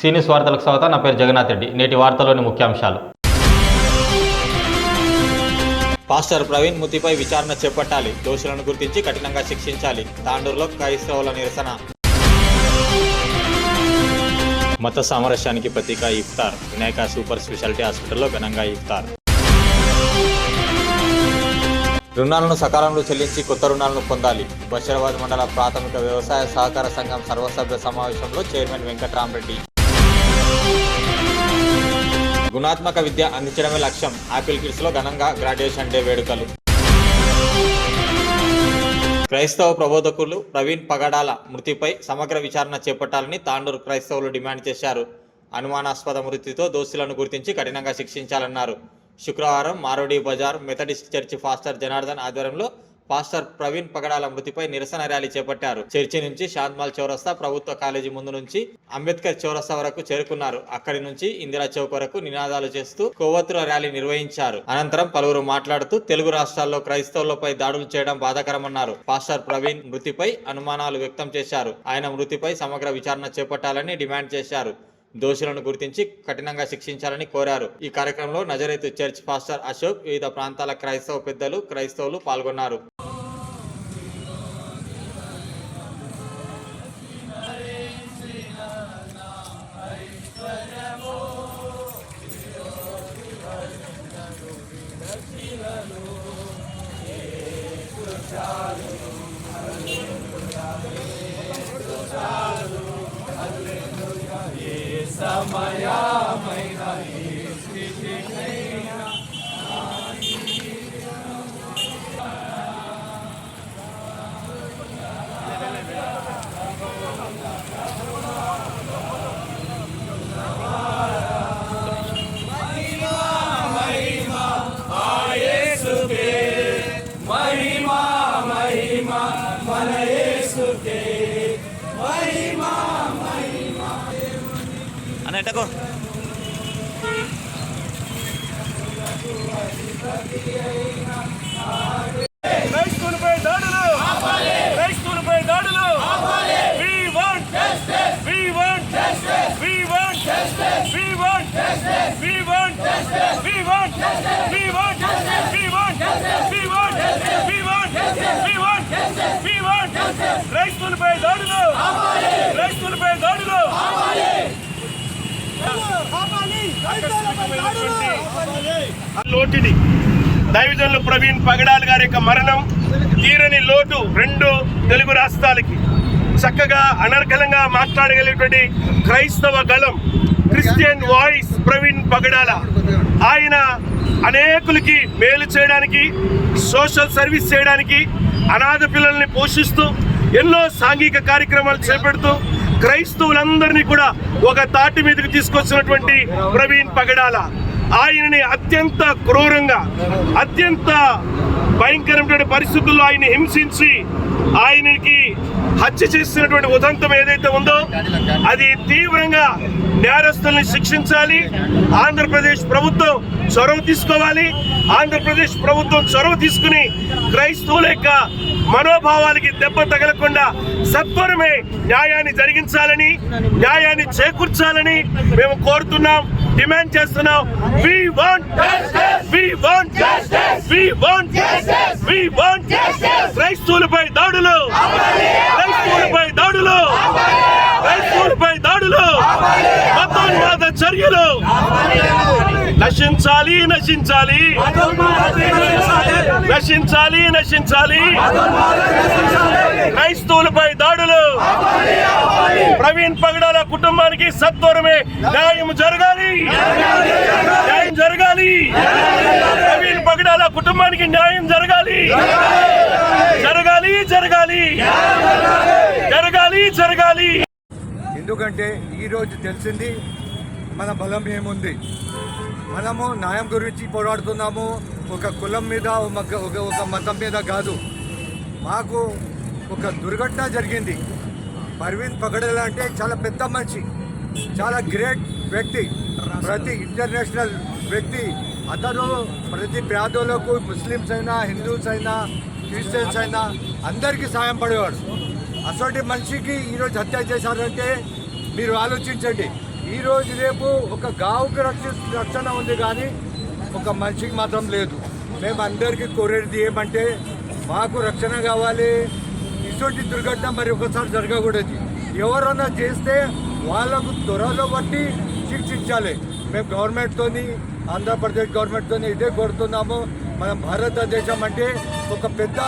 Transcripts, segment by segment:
సీనియస్ వార్తలకు స్వాగతం నా పేరు జగన్నాథ్ రెడ్డి. నేటి వార్తలోని ముఖ్యాంశాలు. పాస్టర్ ప్రవీణ్ ముతిపై విచారణ చేపట్టాలి. దోషులను గుర్తించి కఠినంగా శిక్షించాలి. తాండూరులో క్రైస్తవుల నిరసన. మత సామరస్యానికి ప్రతీక ఇఫ్తార్. వినాయక సూపర్ స్పెషాలిటీ హాస్పిటల్లో ఘనంగా ఇఫ్తార్. రుణాలను సకాలంలో చెల్లించి కొత్త రుణాలను పొందాలి. బషీరాబాద్ మండల ప్రాథమిక వ్యవసాయ సహకార సంఘం సర్వసభ్య సమావేశంలో చైర్మన్ వెంకట్రామరెడ్డి. గుణాత్మక విద్య అందించడమే లక్ష్యం. ఆపిల్ కిడ్స్లో ఘనంగా గ్రాడ్యుయేషన్ డే వేడుకలు. క్రైస్తవ ప్రబోధకులు ప్రవీణ్ పగడాల మృతిపై సమగ్ర విచారణ చేపట్టాలని తాండూరు క్రైస్తవులు డిమాండ్ చేశారు. అనుమానాస్పద మృతితో దోషులను గుర్తించి కఠినంగా శిక్షించాలన్నారు. శుక్రవారం Marodi Bazar Methodist church pastor Janardhan ఆధ్వర్యంలో పాస్టర్ ప్రవీణ్ పగడాల మృతిపై నిరసన ర్యాలీ చేపట్టారు. చర్చి నుంచి షాద్మాల్ చౌరస్తా ప్రభుత్వ కాలేజీ ముందు నుంచి అంబేద్కర్ చౌరస్తా వరకు చేరుకున్నారు. అక్కడి నుంచి ఇందిరా చౌక్ వరకు నినాదాలు చేస్తూ కొవ్వొత్తుల ర్యాలీ నిర్వహించారు. అనంతరం పలువురు మాట్లాడుతూ తెలుగు రాష్ట్రాల్లో క్రైస్తవులపై దాడులు చేయడం బాధాకరమన్నారు. పాస్టర్ ప్రవీణ్ మృతిపై అనుమానాలు వ్యక్తం చేశారు. ఆయన మృతిపై సమగ్ర విచారణ చేపట్టాలని డిమాండ్ చేశారు. దోషులను గుర్తించి కఠినంగా శిక్షించాలని కోరారు. ఈ కార్యక్రమంలో నజరైతు చర్చ్ పాస్టర్ అశోక్ వివిధ ప్రాంతాల క్రైస్తవ పెద్దలు క్రైస్తవులు పాల్గొన్నారు. మన యేసుకే. మహిమా మహిమా. దాడులు! దాడులు దైవజనులు ప్రవీణ్ పగడాల్ గారి యొక్క మరణం తీరని లోటు రెండు తెలుగు రాష్ట్రాలకి. చక్కగా అనర్గళంగా మాట్లాడగలిగినటువంటి క్రైస్తవ గళం క్రిస్టియన్ వాయిస్ ప్రవీణ్ పగడాల. ఆయన అనేకులకి మేలు చేయడానికి సోషల్ సర్వీస్ చేయడానికి అనాథ పిల్లల్ని పోషిస్తూ ఎన్నో సాంఘిక కార్యక్రమాలు చేపడుతూ క్రైస్తవులందరినీ కూడా ఒక తాటి మీదకి తీసుకొచ్చినటువంటి ప్రవీణ్ పగడాల. ఆయనని అత్యంత క్రూరంగా అత్యంత భయంకరమైన పరిస్థితుల్లో ఆయన హింసించి ఆయనకి హత్య చేస్తున్నటువంటి ఉదంతం ఏదైతే ఉందో అది తీవ్రంగా నేరస్తుల్ని శిక్షించాలి. ఆంధ్రప్రదేశ్ ప్రభుత్వం చొరవ తీసుకోవాలి. ఆంధ్రప్రదేశ్ ప్రభుత్వం చొరవ తీసుకుని క్రైస్తవుల యొక్క మనోభావాలకి దెబ్బ తగలకుండా సత్వరమే న్యాయాన్ని జరిగించాలని న్యాయాన్ని చేకూర్చాలని మేము కోరుతున్నాం. డిమాండ్ చేస్తున్నాం we want we want we want we want క్రైస్తవులపై దాడులు. క్రైస్తవులపై దాడులు. క్రైస్తవులపై దాడులు. మతోన్మాద చర్యలు. నశించాలి నశించాలి. నశించాలి నశించాలి. క్రైస్తవులపై దాడులు. ప్రవీణ్ పగడాల కుటుంబానికి సత్వరమే న్యాయం జరగాలి. న్యాయం జరగాలి. ప్రవీణ్ పగడాల కుటుంబానికి న్యాయం జరగాలి. జరగాలి జరగాలి. జరగాలి జరగాలి. ఎందుకంటే ఈరోజు తెలిసింది మన బలం ఏముంది? మనము న్యాయం గురించి పోరాడుతున్నాము. ఒక కులం మీద ఒక ఒక- ఒక మతం మీద కాదు. మాకు ఒక దుర్ఘటన జరిగింది. పర్వీన్ పగడల అంటే చాలా పెద్ద మనిషి. చాలా గ్రేట్ వ్యక్తి. ప్రతి ఇంటర్నేషనల్ వ్యక్తి. అతను ప్రతి పేదలకు ముస్లిమ్స్ అయినా హిందూస్ అయినా క్రిస్టియన్స్ అయినా అందరికీ సాయం పడేవాడు. అటువంటి మనిషికి ఈరోజు హత్య చేశారంటే మీరు ఆలోచించండి. ఈరోజు రేపు ఒక గావుకి రక్ష రక్షణ ఉంది కానీ ఒక మనిషికి మాత్రం లేదు. మేము అందరికీ కోరేది ఏమంటే మాకు రక్షణ కావాలి. ఇటువంటి దుర్ఘటన మరి ఒకసారి జరగకూడదు. ఎవరన్నా చేస్తే వాళ్ళకు త్వరలో బట్టి శిక్షించాలి. మేము గవర్నమెంట్తోని ఆంధ్రప్రదేశ్ గవర్నమెంట్తోని ఇదే కోరుతున్నాము. మన భారతదేశం అంటే ఒక పెద్ద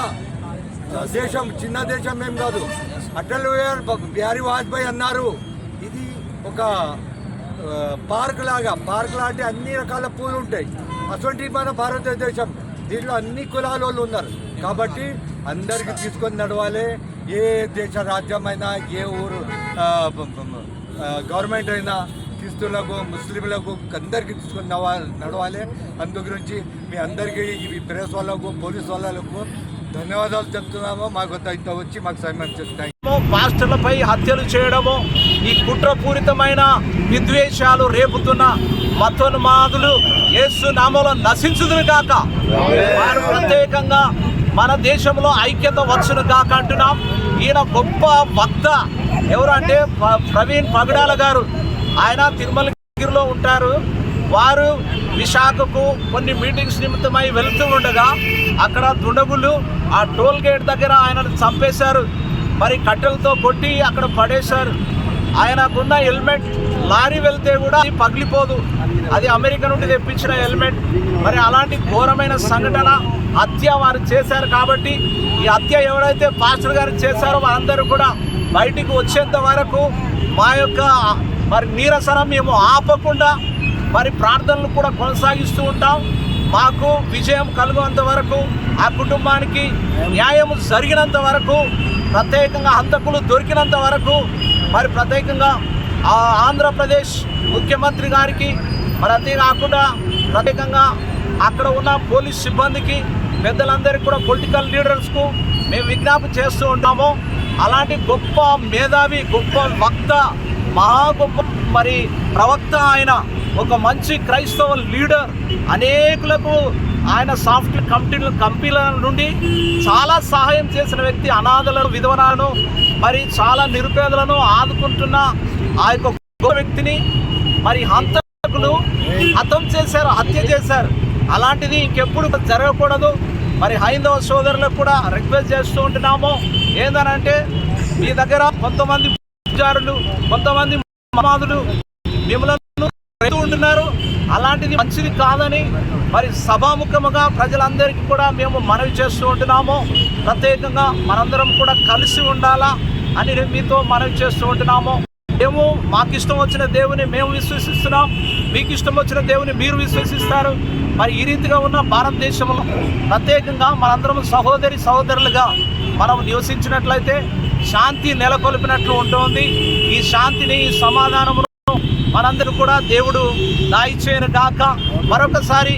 దేశం చిన్న దేశం ఏం కాదు. అటల్ బిహారీ బిహారీ వాజ్పేయి అన్నారు. ఇది ఒక పార్క్ లాగా పార్క్ లాంటి అన్ని రకాల పూలు ఉంటాయి. అటువంటి మన భారతదేశం. దీంట్లో అన్ని కులాల వాళ్ళు ఉన్నారు. కాబట్టి అందరికి తీసుకొని నడవాలి. ఏ దేశ రాజ్యమైనా ఏ ఊరు గవర్నమెంట్ అయినా క్రిస్తులకు ముస్లింలకు అందరికీ తీసుకొని నడవాలి నడవాలి. అందు గురించి మీ అందరికీ ఈ ప్రెస్ వాళ్ళకు పోలీస్ వాళ్ళకు ధన్యవాదాలు చెప్తున్నాము. మాకు ఇంత వచ్చి మాకు సమయం చెప్తాయి పాస్టర్లపై హత్యలు చేయడము ఈ కుట్రపూరితమైన విద్వేషాలు రేపుతున్న మతోన్మాదులు యేసు నామంలో నశించుదురు కాక వారు ప్రత్యేకంగా మన దేశంలో ఐక్యత వచ్చును కాక అంటున్నాం. ఈయన గొప్ప వక్త. ఎవరంటే ప్రవీణ్ పగడాల గారు. ఆయన తిరుమలగిరిలో ఉంటారు. వారు విశాఖకు కొన్ని మీటింగ్స్ నిమిత్తమై వెళుతూ ఉండగా అక్కడ దుండగులు ఆ టోల్ గేట్ దగ్గర ఆయనను చంపేశారు. మరి కట్టెలతో కొట్టి అక్కడ పడేశారు. ఆయనకున్న హెల్మెట్ లారీ వెళ్తే కూడా అది పగిలిపోదు. అది అమెరికా నుండి తెప్పించిన హెల్మెట్. మరి అలాంటి ఘోరమైన సంఘటన హత్య వారు చేశారు కాబట్టి ఈ హత్య ఎవరైతే పాస్టర్ గారు చేశారో వారందరూ కూడా బయటికి వచ్చేంత వరకు మా యొక్క మరి నీరసనం మేము ఆపకుండా మరి ప్రార్థనలు కూడా కొనసాగిస్తూ ఉంటాం. మాకు విజయం కలుగునంత వరకు ఆ కుటుంబానికి న్యాయం జరిగినంత వరకు ప్రత్యేకంగా హంతకులు దొరికినంత వరకు మరి ప్రత్యేకంగా ఆంధ్రప్రదేశ్ ముఖ్యమంత్రి గారికి మరి అంతేకాకుండా ప్రత్యేకంగా అక్కడ ఉన్న పోలీస్ సిబ్బందికి పెద్దలందరికీ కూడా పొలిటికల్ లీడర్స్కు మేము విజ్ఞాపన చేస్తూ ఉంటాము. అలాంటి గొప్ప మేధావి గొప్ప వక్త మహా గొప్ప మరి ప్రవక్త ఆయన ఒక మంచి క్రైస్తవ లీడర్ అనేకులకు ఆయన సాఫ్ట్వేర్ కంపెనీల కంపెనీల నుండి చాలా సహాయం చేసిన వ్యక్తి అనాథలను విధవరాలను మరి చాలా నిరుపేదలను ఆదుకుంటున్న ఆ యొక్క గొప్ప వ్యక్తిని మరి హంతకులు హతం చేశారు హత్య చేశారు. అలాంటిది ఇంకెప్పుడు జరగకూడదు. మరి హైందవ సోదరులకు కూడా రిక్వెస్ట్ చేస్తూ ఉంటున్నాము. ఏందనంటే మీ దగ్గర కొంతమంది పూజారులు కొంతమంది మాదులు మిమ్మల్ని ఉంటున్నారు. అలాంటిది మంచిది కాదని మరి సభాముఖముగా ప్రజలందరికీ కూడా మేము మనవి చేస్తూ ఉంటున్నాము. ప్రత్యేకంగా మనందరం కూడా కలిసి ఉండాలా అని మీతో మనవి చేస్తూ ఉంటున్నాము. మేము మాకు ఇష్టం వచ్చిన దేవుని మేము విశ్వసిస్తున్నాం. మీకు ఇష్టం వచ్చిన దేవుని మీరు విశ్వసిస్తారు. మరి ఈ రీతిగా ఉన్న భారతదేశంలో ప్రత్యేకంగా మనందరం సహోదరి సహోదరులుగా మనం నివసించినట్లయితే శాంతి నెలకొల్పినట్లు ఉంటుంది. ఈ శాంతిని ఈ సమాధానమును మనందరూ కూడా దేవుడు దాయిచేయను గాక. మరొకసారి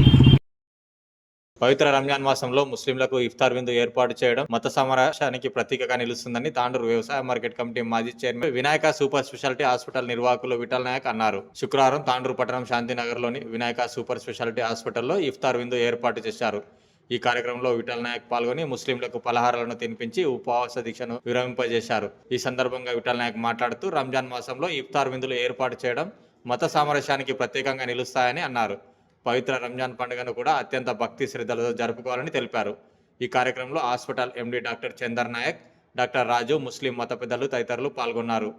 పవిత్ర రంజాన్ మాసంలో ముస్లింలకు ఇఫ్తార్ విందు ఏర్పాటు చేయడం మత సమరాశానికి ప్రతీకగా నిలుస్తుందని తాండూరు వ్యవసాయ మార్కెట్ కమిటీ మాజీ chairman Vinayaka super speciality hospital నిర్వాహకులు విఠల్ నాయక్ అన్నారు. శుక్రవారం తాండూరు పట్టణం శాంతినగర్లోని వినాయక సూపర్ స్పెషాలిటీ హాస్పిటల్లో ఇఫ్తార్ విందు ఏర్పాటు చేశారు. ఈ కార్యక్రమంలో విఠల్ నాయక్ పాల్గొని ముస్లింలకు పలహారాలను తినిపించి ఉపవాస దీక్షను విరమింపజేశారు. ఈ సందర్భంగా విఠల్ నాయక్ మాట్లాడుతూ రంజాన్ మాసంలో ఇఫ్తార్ విందులు ఏర్పాటు చేయడం మత సామరస్యానికి ప్రత్యేకంగా నిలుస్తాయని అన్నారు. పవిత్ర రంజాన్ పండుగను కూడా అత్యంత భక్తి శ్రద్ధలతో జరుపుకోవాలని తెలిపారు. ఈ కార్యక్రమంలో hospital MD doctor Chandar Naik doctor Raju ముస్లిం మత పెద్దలు తదితరులు పాల్గొన్నారు.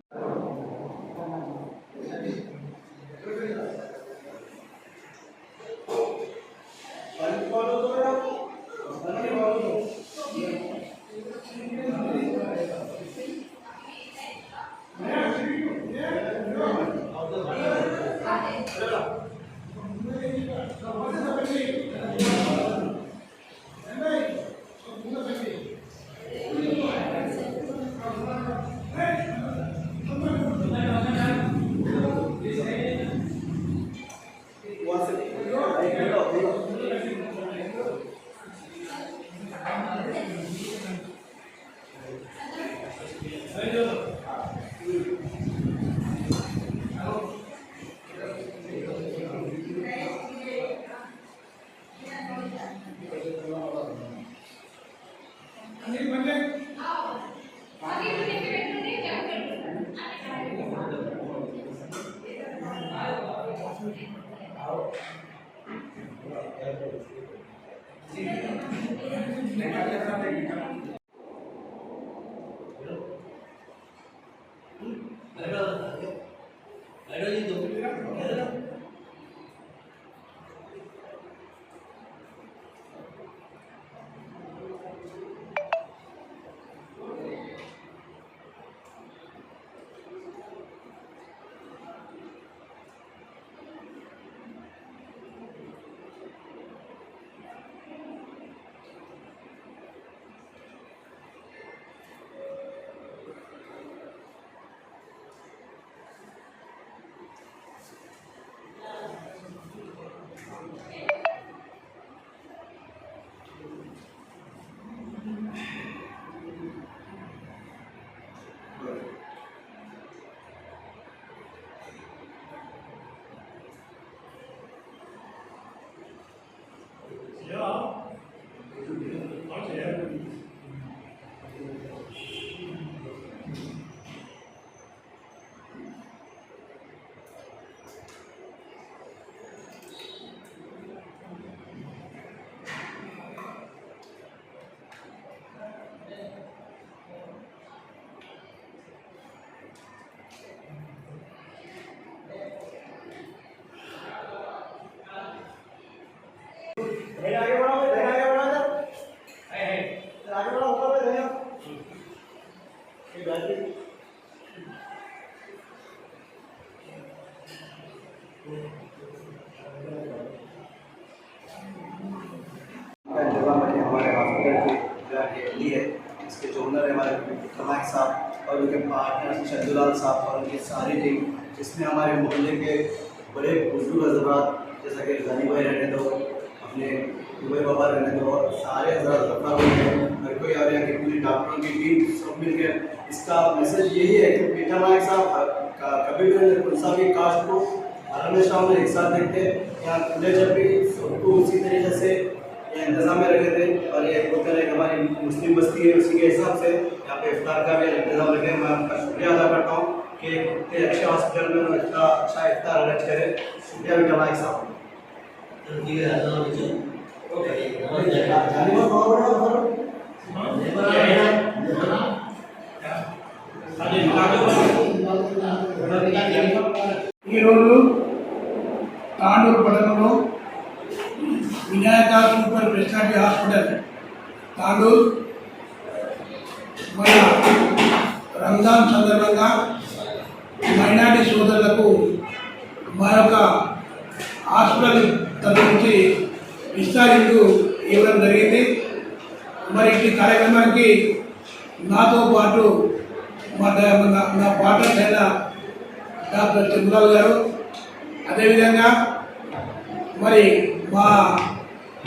और उनके पार्टनर शब्दुलाल साहब और उनकी सारी टीम जिसमें हमारे मोहल्ले के बड़े बुज़ुर्ग हजरात, जैसा कि गनी भाई रहने दो, अपने दुबई बाबा रहने दो, और सारे हजरात अपना मेरे को याद है कि पूरी डॉक्टरों की टीम सब मिलकर इसका मैसेज यही है कि मीठा नायक साहब कभी भी कौन सा भी कास्ट को हमेशा हम एक साथ देखते हैं। यहाँ खुले जब भी सबको उसी तरीके से ये इंतजाम में रखे थे और ये होटल एक हमारी मुस्लिम बस्ती है उसी के हिसाब से यहाँ पे इफ्तार का भी इंतजाम रखे मैं आपका शुक्रिया अदा करता हूँ कि इतने अच्छे हॉस्पिटल में उन्होंने इतना अच्छा इफ्तार अरेंज करे शुक्रिया भी कमाई साहब ఈరోజు తాండూరు పట్టణంలో Vinayaka super speciality hospital. Tandur మన రంజాన్ సందర్భంగా మైనార్టీ సోదరులకు మరొక హాస్పిటల్ తరఫు నుంచి విస్తరించు ఇవ్వడం జరిగింది. మరి ఈ కార్యక్రమానికి నాతో పాటు మా నా- నా పార్ట్నర్స్ అయిన డాక్టర్ చంద్రరావు గారు. అదేవిధంగా మరి మా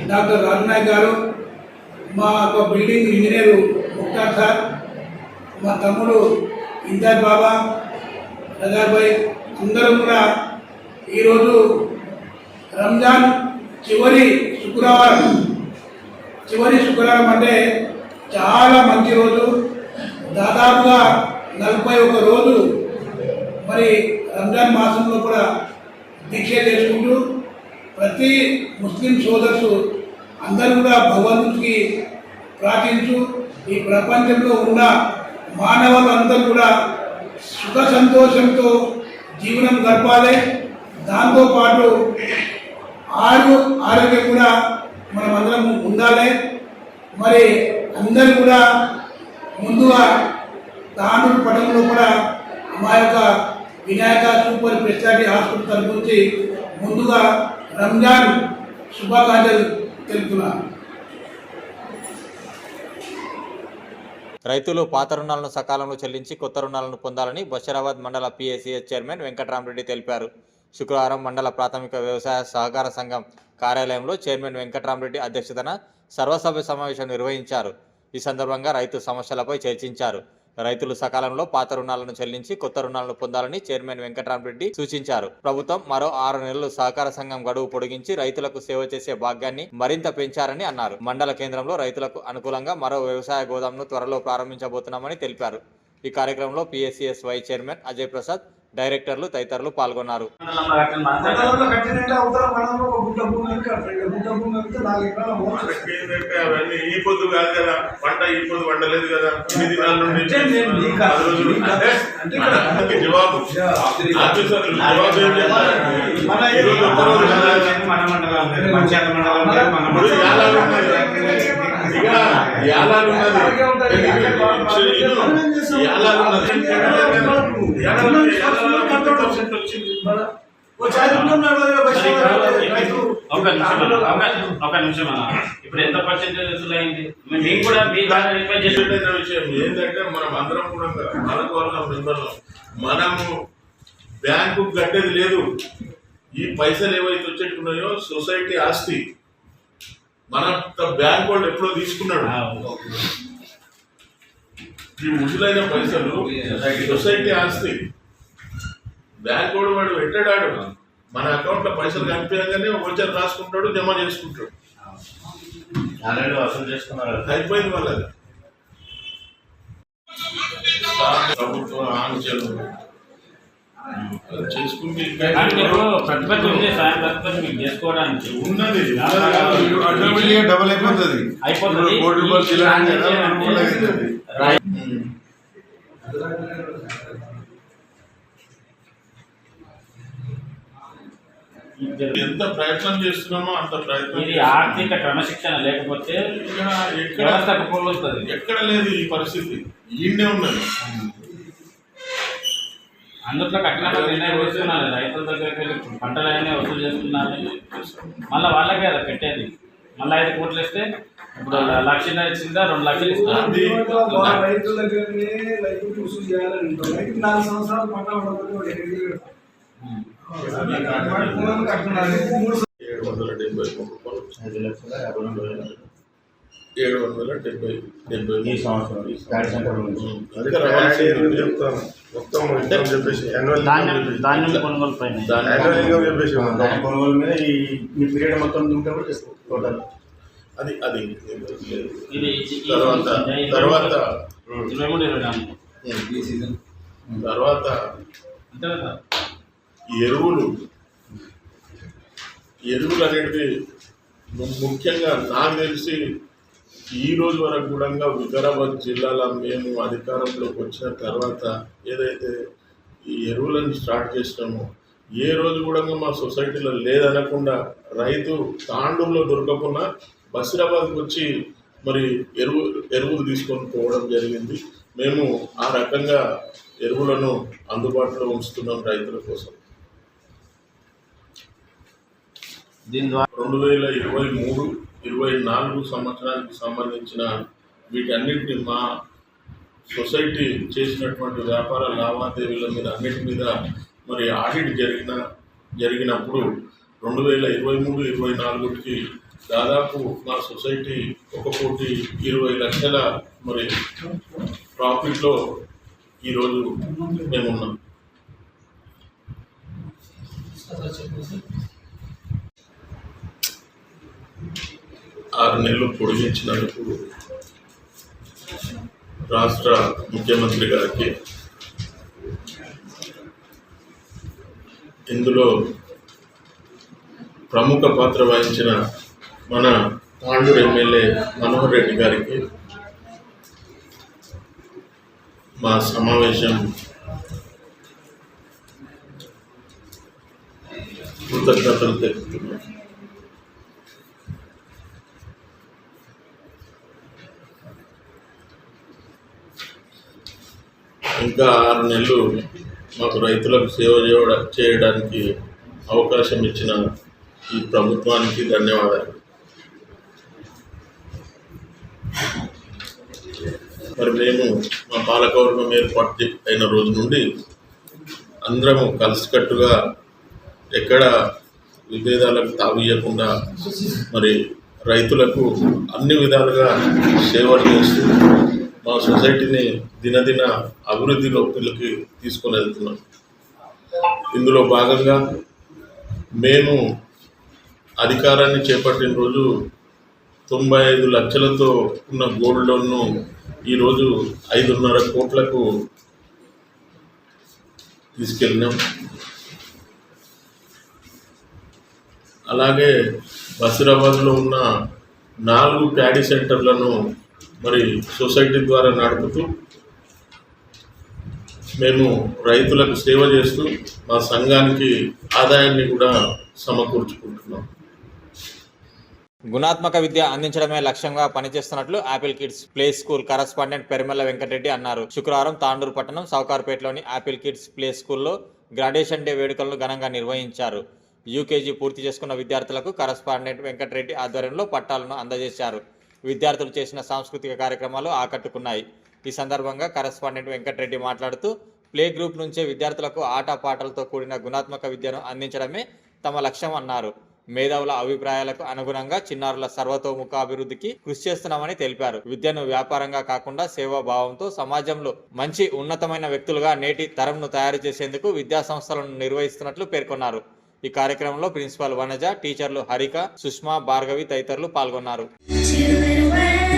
డాక్టర్ రాజనాయక్ గారు మా యొక్క బిల్డింగ్ ఇంజనీరు ముక్తార్ సార్ మా తమ్ముడు ఇంజాజ్ బాబా రజార్ భాయ్ అందరం కూడా ఈరోజు రంజాన్ చివరి శుక్రవారం చివరి శుక్రవారం అంటే చాలా మంచి రోజు. దాదాపుగా నలభై ఒక రోజు మరి రంజాన్ మాసంలో కూడా దీక్ష చేసుకుంటూ ప్రతి ముస్లిం సోదరుసు అందరూ కూడా భగవంతుడికి ప్రార్థించు ఈ ప్రపంచంలో ఉన్న మానవులందరూ కూడా సుఖ సంతోషంతో జీవనం గడపాలి. దాంతోపాటు ఆరు ఆరోగ్యం కూడా మనం అందరం ఉండాలి. మరి అందరూ కూడా ముందుగా తాను పడంలో కూడా మా యొక్క వినాయక సూపర్ స్పెషాలిటీ హాస్పిటల్ తరఫు ముందుగా రంజాన్ శుభాకాంక్షలు తెలుపుతున్నారు రైతులు పాత రుణాలను సకాలంలో చెల్లించి కొత్త రుణాలను పొందాలని బషీరాబాద్ మండల పిఎస్సిఎస్ చైర్మన్ వెంకటరామరెడ్డి తెలిపారు. శుక్రవారం మండల ప్రాథమిక వ్యవసాయ సహకార సంఘం కార్యాలయంలో చైర్మన్ వెంకటరామరెడ్డి అధ్యక్షతన సర్వసభ్య సమావేశం నిర్వహించారు. ఈ సందర్భంగా రైతు సమస్యలపై చర్చించారు. రైతులు సకాలంలో పాత రుణాలను చెల్లించి కొత్త రుణాలను పొందాలని చైర్మన్ వెంకటరామరెడ్డి సూచించారు. ప్రభుత్వం మరో ఆరు నెలలు సహకార సంఘం గడువు పొడిగించి రైతులకు సేవ చేసే భాగ్యాన్ని మరింత పెంచారని అన్నారు. మండల కేంద్రంలో రైతులకు అనుకూలంగా మరో వ్యవసాయ గోదాంను త్వరలో ప్రారంభించబోతున్నామని తెలిపారు. ఈ కార్యక్రమంలో పిఎస్సిఎస్వై చైర్మన్ అజయ్ ప్రసాద్ డైరెక్టర్లు తదితరులు పాల్గొన్నారు ఈ పొద్దు కాదు కదా పంట ఈ పొద్దు పండలేదు కదా మన మండలం కదా. మన మండలం ఇక యాలాలు ఉన్నది. యాలాలు ఉన్నది. ఒక నిమిషం. ఇప్పుడు ఎంత పర్సెంటేజ్ వసూలు అయింది? మరి మీకు కూడా మీ ద్వారా రిక్వెస్ట్ చేసి చెప్పిన విషయం ఏంటంటే మనం అందరం కూడా పాలకవర్గం మెంబర్లు. మనము బ్యాంకు కట్టేది లేదు. ఈ పైసలు ఏవైతే వచ్చేట్టున్నాయో సొసైటీ ఆస్తి. మన బ్యాంక్ వాళ్ళు ఎప్పుడో తీసుకున్నాడు. ఈ ముసులైన పైసలు సొసైటీ ఆస్తి. బ్యాంక్ వాడు వాడు పెట్టాడు మన అకౌంట్లో పైసలు కనిపించగానే వచ్చారు రాసుకుంటాడు జమ చేసుకుంటాడు. అయిపోయింది వాళ్ళది. ప్రభుత్వం ఆంక్షలు. చేసుకుంటే ఇంకా కానీ మీకు ప్రతిపత్తి ఉంది సాయం ప్రతిపత్తి మీకు చేసుకోవడానికి ఉన్నది. ఆటోమేటిక్గా డబుల్ అయిపోతుంది. కోటి రూపాయలు ఈ. ఎంత ప్రయత్నం చేస్తున్నామో అంత ప్రయత్నం ఇది. ఆర్థిక క్రమశిక్షణ లేకపోతే ఇక్కడ ఎక్కడ వ్యవస్థ కుప్పలుస్తుంది ఎక్కడ లేదు ఈ పరిస్థితి. ఈయనే ఉన్నది. అందుట్లో కఠినంగా నిర్ణయం తీసుకున్నారు రైతుల దగ్గరికి వెళ్ళి పంటలు అయినా వసూలు చేస్తున్నారు. మళ్ళీ వాళ్ళకే కదా పెట్టేది. మళ్ళీ ఐదు కోట్లు ఇస్తే ఇప్పుడు లక్షలు ఇచ్చిందా రెండు లక్షలు. మూడు ఏడు వందల డెబ్బై మూడు రూపాయలు. ఐదు లక్షల యాభై రెండు వేల ఏడు వందల డెబ్బై డెబ్బై ఈ సంవత్సరం రావాల్సింది చెప్తాను. మొత్తం చెప్పేసి యాన్యువల్ ధాన్యం ధాన్యం కొనుగోలు పైన. దాన్ని యాన్యువల్ ఇన్కమ్ చెప్పేసి దాని కొనుగోలు మీద ఈ ఈ పీరియడ్ మొత్తం ఉంటే కూడా టోటల్ అది అది. తర్వాత సంవత్సరం ఇరవై తర్వాత ఇరవై మూడు ఇరవై నాలుగు. ఈ సీజన్ తర్వాత ఎరువులు. ఎరువులు అనేటివి ము- ముఖ్యంగా నాకు తెలిసి ఈ రోజు వరకు కూడా వికారాబాద్ జిల్లాలో మేము అధికారంలోకి వచ్చిన తర్వాత ఏదైతే ఈ ఎరువులను స్టార్ట్ చేసినామో ఏ రోజు కూడా మా సొసైటీలో లేదనకుండా రైతు తాండూరులో దొరకకుండా బసిరాబాద్కి వచ్చి మరి ఎరువు ఎరువులు తీసుకొని పోవడం జరిగింది. మేము ఆ రకంగా ఎరువులను అందుబాటులో ఉంచుతున్నాం రైతుల కోసం. దీని ద్వారా రెండు వేల ఇరవై మూడు ఇరవై నాలుగు సంవత్సరానికి సంబంధించిన వీటన్నిటిని మా సొసైటీ చేసినటువంటి వ్యాపార లావాదేవీల మీద అన్నిటి మీద మరి ఆడిట్ జరిగిన జరిగినప్పుడు రెండు వేల ఇరవై మూడు ఇరవై నాలుగుకి దాదాపు మా సొసైటీ ఒక కోటి ఇరవై లక్షల మరి ప్రాఫిట్లో ఈరోజు మేమున్నాం. ఆరు నెలలు పొడిగించినందుకు రాష్ట్ర ముఖ్యమంత్రి గారికి ఇందులో ప్రముఖ పాత్ర వహించిన మన తాండూరు ఎమ్మెల్యే మనోహర్ రెడ్డి గారికి మా సమావేశం కృతజ్ఞతలు తెలుపుతున్నాం. ఇంకా ఆరు నెలలు మాకు రైతులకు సేవ చేయడానికి అవకాశం ఇచ్చిన ఈ ప్రభుత్వానికి ధన్యవాదాలు. మరి మేము మా పాలకవర్గం ఏర్పాటు అయిన రోజు నుండి అందరము కలిసికట్టుగా ఎక్కడ విభేదాలకు తావీయకుండా మరి రైతులకు అన్ని విధాలుగా సేవలు చేస్తూ మా సొసైటీని దినదిన అభివృద్ధి లోపలికి తీసుకొని వెళ్తున్నాం. ఇందులో భాగంగా మేము అధికారాన్ని చేపట్టిన రోజు తొంభై ఐదు లక్షలతో ఉన్న గోల్డ్ లోన్ను ఈరోజు ఐదున్నర కోట్లకు తీసుకెళ్ళినాం. అలాగే బసిరాబాద్లో ఉన్న నాలుగు ప్యాడీ సెంటర్లను మరి సొసైటీ ద్వారా నడుపుతూ మేము రైతులకు సేవ చేస్తూ మా సంఘానికి ఆదాయాన్ని కూడా సమకూర్చుకుంటున్నాం. గుణాత్మక విద్య అందించడమే లక్ష్యంగా పనిచేస్తున్నట్లు Apple kids play school correspondent Perimalla Venkatareddy అన్నారు. శుక్రవారం తాండూరు పట్టణం సౌకార్పేటలోని ఆపిల్ కిడ్స్ ప్లే స్కూల్లో గ్రాడ్యుయేషన్ డే వేడుకలను ఘనంగా నిర్వహించారు. యూకేజీ పూర్తి చేసుకున్న విద్యార్థులకు కరస్పాండెంట్ వెంకటరెడ్డి ఆధ్వర్యంలో పట్టాలను అందజేశారు. విద్యార్థులు చేసిన సాంస్కృతిక కార్యక్రమాలు ఆకట్టుకున్నాయి. ఈ సందర్భంగా కరస్పాండెంట్ వెంకటరెడ్డి మాట్లాడుతూ ప్లే గ్రూప్ నుంచే విద్యార్థులకు ఆట పాటలతో కూడిన గుణాత్మక విద్యను అందించడమే తమ లక్ష్యం అన్నారు. మేధావుల అభిప్రాయాలకు అనుగుణంగా చిన్నారుల సర్వతోముఖ అభివృద్ధికి కృషి చేస్తున్నామని తెలిపారు. విద్యను వ్యాపారంగా కాకుండా సేవా భావంతో సమాజంలో మంచి ఉన్నతమైన వ్యక్తులుగా నేటి తరంను తయారు చేసేందుకు విద్యా సంస్థలను నిర్వహిస్తున్నట్లు పేర్కొన్నారు. ఈ కార్యక్రమంలో ప్రిన్సిపాల్ వనజ టీచర్లు హరిక సుష్మా భార్గవి తదితరులు పాల్గొన్నారు. Amen.